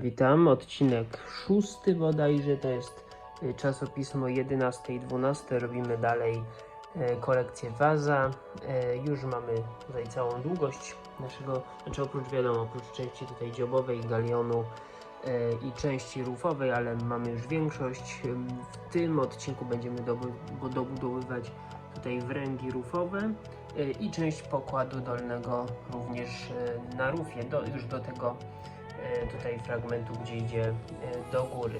witam. Odcinek szósty bodajże, to jest y, czasopismo 11 i 12. Robimy dalej e, kolekcję Waza. E, Już mamy tutaj całą długość naszego, znaczy oprócz wiadomo, oprócz części tutaj dziobowej, galionu i części rufowej, ale mamy już większość. W tym odcinku będziemy dobudowywać tutaj wręgi rufowe i część pokładu dolnego również na rufie, do, już do tego tutaj fragmentu, gdzie idzie e, do góry.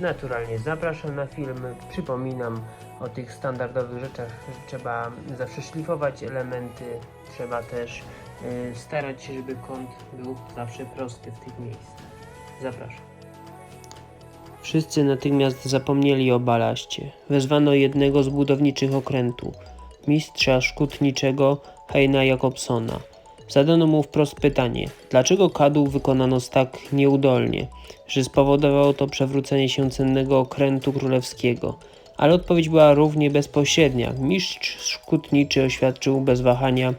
Naturalnie zapraszam na film. Przypominam o tych standardowych rzeczach, trzeba zawsze szlifować elementy, trzeba też e, starać się, żeby kąt był zawsze prosty w tych miejscach. Zapraszam. Wszyscy natychmiast zapomnieli o balaście. Wezwano jednego z budowniczych okrętu, mistrza szkutniczego Heina Jakobsona. Zadano mu wprost pytanie, dlaczego kadłub wykonano tak nieudolnie, że spowodowało to przewrócenie się cennego okrętu królewskiego. Ale odpowiedź była równie bezpośrednia. Mistrz szkutniczy oświadczył bez wahania,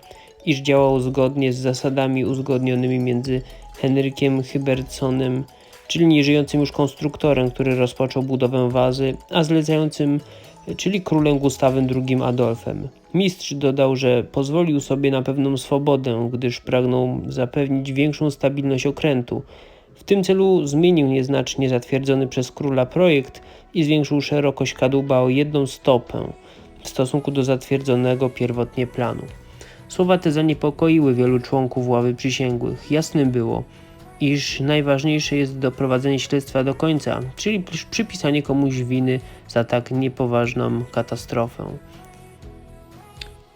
iż działał zgodnie z zasadami uzgodnionymi między Henrykiem Hybertsonem, czyli nieżyjącym już konstruktorem, który rozpoczął budowę wazy, a zlecającym, czyli królem Gustawem II Adolfem. Mistrz dodał, że pozwolił sobie na pewną swobodę, gdyż pragnął zapewnić większą stabilność okrętu. W tym celu zmienił nieznacznie zatwierdzony przez króla projekt i zwiększył szerokość kadłuba o jedną stopę w stosunku do zatwierdzonego pierwotnie planu. Słowa te zaniepokoiły wielu członków ławy przysięgłych. Jasnym było, iż najważniejsze jest doprowadzenie śledztwa do końca, czyli przy- przypisanie komuś winy za tak niepoważną katastrofę.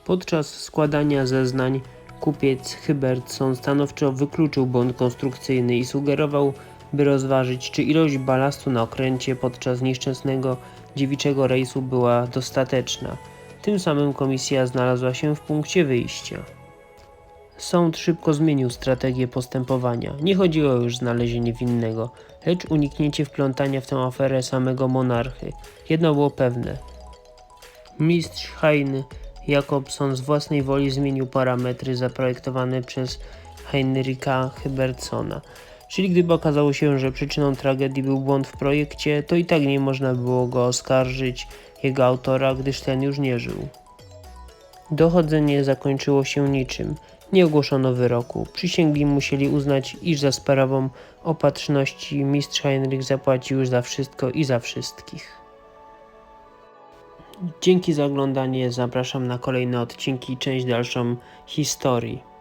Podczas składania zeznań kupiec Hybertson stanowczo wykluczył błąd konstrukcyjny i sugerował, by rozważyć, czy ilość balastu na okręcie podczas nieszczęsnego dziewiczego rejsu była dostateczna. Tym samym komisja znalazła się w punkcie wyjścia. Sąd szybko zmienił strategię postępowania. Nie chodziło już o znalezienie winnego, lecz uniknięcie wplątania w tę aferę samego monarchy. Jedno było pewne. Mistrz Hein Jakobson z własnej woli zmienił parametry zaprojektowane przez Heinricha Hybertsona. Czyli gdyby okazało się, że przyczyną tragedii był błąd w projekcie, to i tak nie można było go oskarżyć, jego autora, gdyż ten już nie żył. Dochodzenie zakończyło się niczym. Nie ogłoszono wyroku. Przysięgli musieli uznać, iż za sprawą opatrzności mistrz Heinrich zapłacił już za wszystko i za wszystkich. Dzięki za oglądanie. Zapraszam na kolejne odcinki i część dalszą historii.